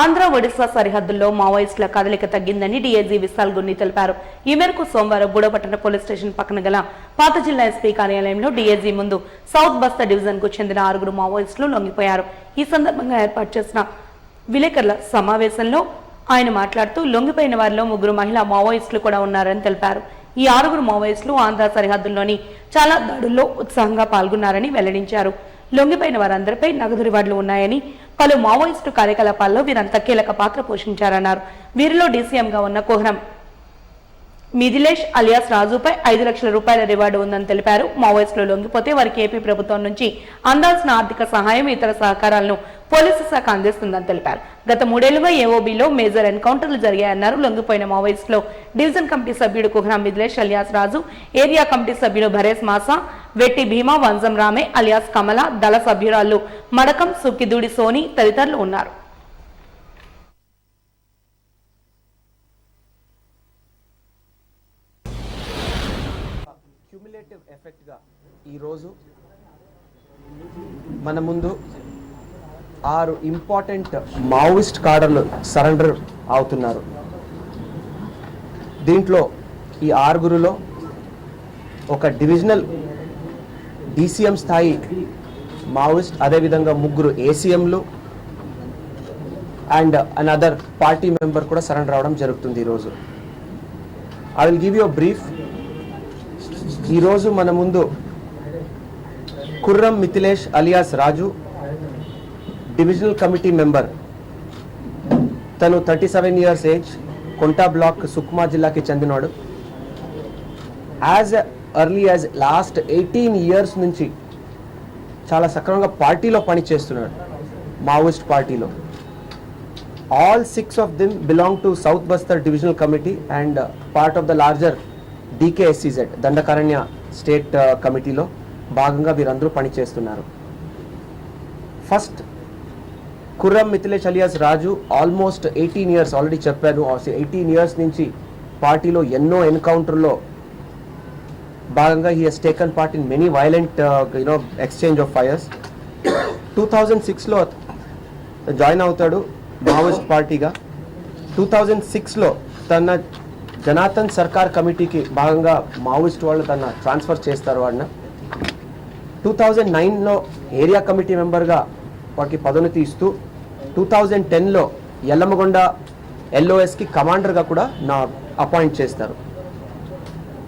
ఆంధ్ర ఒడిశా సరిహద్దుల్లో మావోయిస్టుల కదలిక తగ్గిందని డీఐజీ విశాల్ గున్ని తెలిపారు. ఈ మేరకు సోమవారం బుడపట్టణ పోలీస్ స్టేషన్ పక్కన గల పాత జిల్లా ఎస్పీ కార్యాలయంలో డీఐజీ ముందు సౌత్ బస్తా డివిజన్కు చెందిన ఆరుగురు మావోయిస్టులు లొంగిపోయారు. ఈ సందర్భంగా ఏర్పాటు చేసిన విలేకరుల సమావేశంలో ఆయన మాట్లాడుతూ లొంగిపోయిన వారిలో ముగ్గురు మహిళా మావోయిస్టులు కూడా ఉన్నారని తెలిపారు. ఈ ఆరుగురు మావోయిస్టులు ఆంధ్ర సరిహద్దుల్లోని చాలా దాడుల్లో ఉత్సాహంగా పాల్గొన్నారని వెల్లడించారు. లొంగిపోయిన వారందరిపై నగదు రివార్డులు ఉన్నాయని పలు మావోయిస్టు కార్యకలాపాల్లో వీరంతా కీలక పాత్ర పోషించారన్నారు. వీరిలో డీసీఎంగా ఉన్న కోహ్రం. మిథిలేష్ అలియాస్ రాజుపై ఐదు లక్షల రూపాయల రివార్డు ఉందని తెలిపారు. మావోయిస్టులు లొంగిపోతే వారికి ఏపీ ప్రభుత్వం నుంచి అందాల్సిన ఆర్థిక సహాయం ఇతర సహకారాలను పోలీసు శాఖ అందిస్తుందని తెలిపారు. గత మూడేళ్ళుగా ఏఓబీలో మేజర్ ఎన్కౌంటర్లు జరిగాయన్నారు. లొంగిపోయిన మావోయిస్టులో డివిజన్ కమిటీ సభ్యుడు Kuhra Mithilesh alias Raju area committee సభ్యుడు భరేష్ మాసా వెట్టి భీమా వంజం రామే అలియాస్ కమల దళ సభ్యురాలు మడకం సుక్కిదూడి సోని తదితరులు ఉన్నారు. క్యూములేటివ్ ఎఫెక్ట్గా ఈరోజు మన ముందు ఆరు ఇంపార్టెంట్ మావోయిస్ట్ కాడర్లు సరెండర్ అవుతున్నారు. దీంట్లో ఈ ఆరుగురులో ఒక డివిజనల్ డీసీఎం స్థాయి మావోయిస్ట్ అదేవిధంగా ముగ్గురు ఏసీఎంలు అండ్ అనదర్ పార్టీ మెంబర్ కూడా సరెండర్ అవడం జరుగుతుంది ఈరోజు. I will give you brief ఈరోజు మన ముందు Kurram Mithilesh alias Raju divisional committee member. తను thirty seven years age Konta block Sukma జిల్లాకి చెందినాడు. As early as last eighteen years నుంచి చాలా సక్రమంగా పార్టీలో పని చేస్తున్నాడు మావోయిస్ట్ పార్టీలో. All six of them belong to south Bastar divisional committee and part of the larger DKSZC Dandakaranya state కమిటీలో భాగంగా వీరందరూ పనిచేస్తున్నారు. First Kurram Mithilesh alias Raju almost eighteen years already చెప్పాను ఎయిటీన్ ఇయర్స్ నుంచి పార్టీలో ఎన్నో ఎన్కౌంటర్లో భాగంగా he he's taken part in many violent you know exchange of fires two thousand సిక్స్లో జాయిన్ అవుతాడు మావోయిస్ట్ పార్టీగా. టూ థౌజండ్ సిక్స్లో తన జనార్దన్ సర్కార్ కమిటీకి భాగంగా మావోయిస్ట్ వాళ్ళు తన ట్రాన్స్ఫర్ చేస్తారు వాడిన. టూ థౌజండ్ నైన్లో ఏరియా కమిటీ మెంబర్గా వాడికి పదోన్నతి ఇస్తూ టూ థౌజండ్ టెన్లో ఎల్లమగొండ ఎల్ఓఎస్కి కమాండర్గా కూడా నా అపాయింట్ చేస్తారు.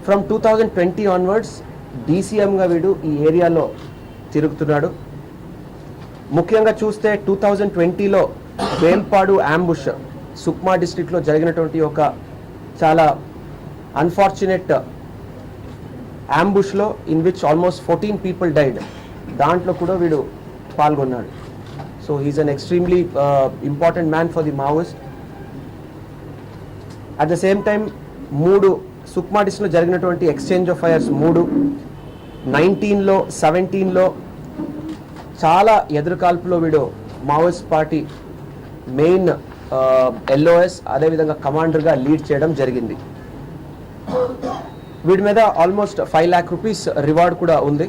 From two thousand twenty onwards డీసీఎంగా వీడు ఈ ఏరియాలో తిరుగుతున్నాడు. ముఖ్యంగా చూస్తే టూ థౌజండ్ ట్వంటీలో వేల్పాడు అంబుష్ సుక్మా డిస్టిక్లో జరిగినటువంటి ఒక చాలా unfortunate అంబుష్లో in which almost fourteen people died దాంట్లో కూడా వీడు పాల్గొన్నాడు. So he's an extremely important man for the Maoist at the same time మూడు సుక్మా డిస్ట్లో జరిగినటువంటి ఎక్స్చేంజ్ ఆఫ్ ఫైర్స్ మూడు నైన్టీన్లో సెవెంటీన్లో చాలా ఎదురుకాల్పులో వీడు మావోయిస్ట్ పార్టీ మెయిన్ ఎల్ఓఎస్ అదేవిధంగా కమాండర్గా లీడ్ చేయడం జరిగింది. వీడి మీద almost five lakh rupees reward కూడా ఉంది.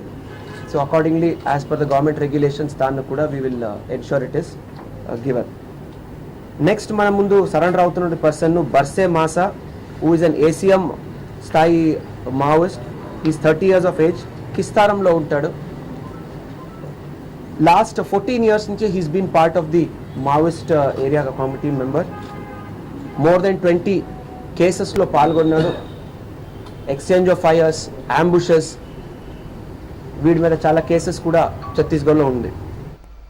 So accordingly as per the government regulations దాన్ని కూడా we will ensure it is given next మన ముందు సరెండర్ అవుతున్న పర్సన్ను Barse Masa who is an ACM స్థాయి Maoist. Is thirty years of age కిస్తారంలో ఉంటాడు. Last fourteen years నుంచి he's been part of the Maoist area committee member more than twenty కేసెస్లో పాల్గొన్నాడు. Exchange of fires అంబుషెస్ వీడి మీద చాలా cases కూడా ఛత్తీస్గఢ్లో ఉంది.